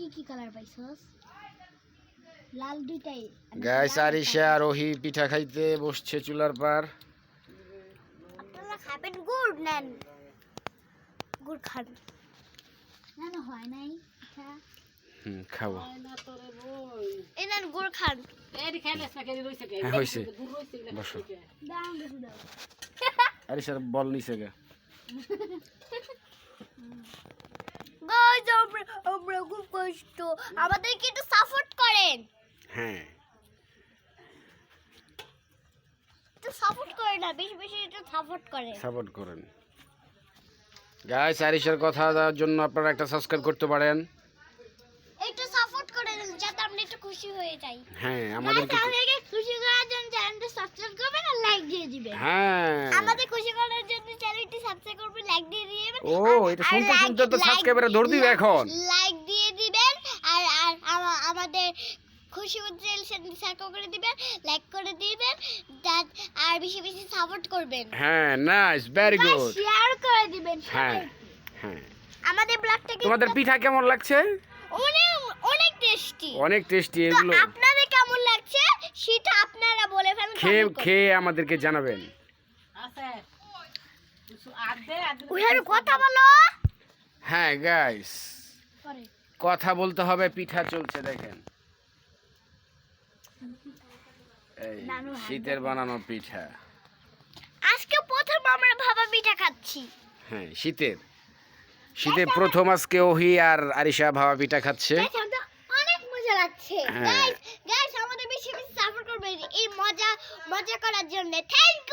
কি কি কালার পাইছস? লাল দুইটাই। গাইস আরিশা রোহি পিঠা খাইতে বসছে চুলার পার আপনারা খাবেন গুড় নেন। গুড় খান। না না হয় নাই পিঠা? হুম খাব। এই নেন গুড় খান। হ্যাঁ হয়েছে বসো। দাম বেশি দাও আরিশার বল নিচে গে। খুব কষ্ট। আমাদেরকে একটু সাপোর্ট করেন। হ্যাঁ। একটু সাপোর্ট করেন না বেশি বেশি একটু সাপোর্ট করেন। সাপোর্ট করেন। গাইস আরিশার কথা দেওয়ার জন্য আপনারা একটা সাবস্ক্রাইব করতে পারেন। একটু সাপোর্ট করেন যাতে আমরা একটু খুশি হয়ে যাই। হ্যাঁ আমাদেরকে আমাদেরকে খুশি করার জন্য চ্যানেলটা সাবস্ক্রাইব করবেন আর লাইক দিয়ে দিবেন। হ্যাঁ। আমাদের খুশি করার জন্য চ্যানেলটি সাবস্ক্রাইব করবেন লাইক দিয়ে ও এটা শুনতে শুনতে তো সাবস্ক্রাইবারে দৌড় দিবে এখন। লাইক দিয়ে দিবেন আর আর আমাদের খুশি চ্যানেলটি সাবস্ক্রাইব করে দিবেন লাইক করে দিবেন that- আর বেশি বেশি সাপোর্ট করবেন। হ্যাঁ নাইস ভেরি গুড শেয়ার করে দিবেন হ্যাঁ হ্যাঁ। আমাদের ব্লগটা তোমাদের পিঠা কেমন লাগছে? অনেক অনেক টেস্টি অনেক টেস্টি এগুলো। আপনাদের কেমন লাগছে? সেটা আপনারা বলে ফেলুন খেয়ে খেয়ে আমাদেরকে জানাবেন। ওখানে কথা বলো। হ্যাঁ গাইস কথা বলতে হবে পিঠা চলছে দেখেন। এই শীতের বানানো পিঠা। আজকে প্রথম আমরা ভাবা পিঠা খাচ্ছি। হ্যাঁ শীতের। শীতের প্রথম আজকে ওহি আর আরিশা ভাবা পিঠা খাচ্ছে। অনেক মজা লাগছে। হ্যাঁ। গাইস গাইস আমাদের বেশি বেশি সাপোর্ট করবেন এই মজা মজা করার জন্য। থ্যাংক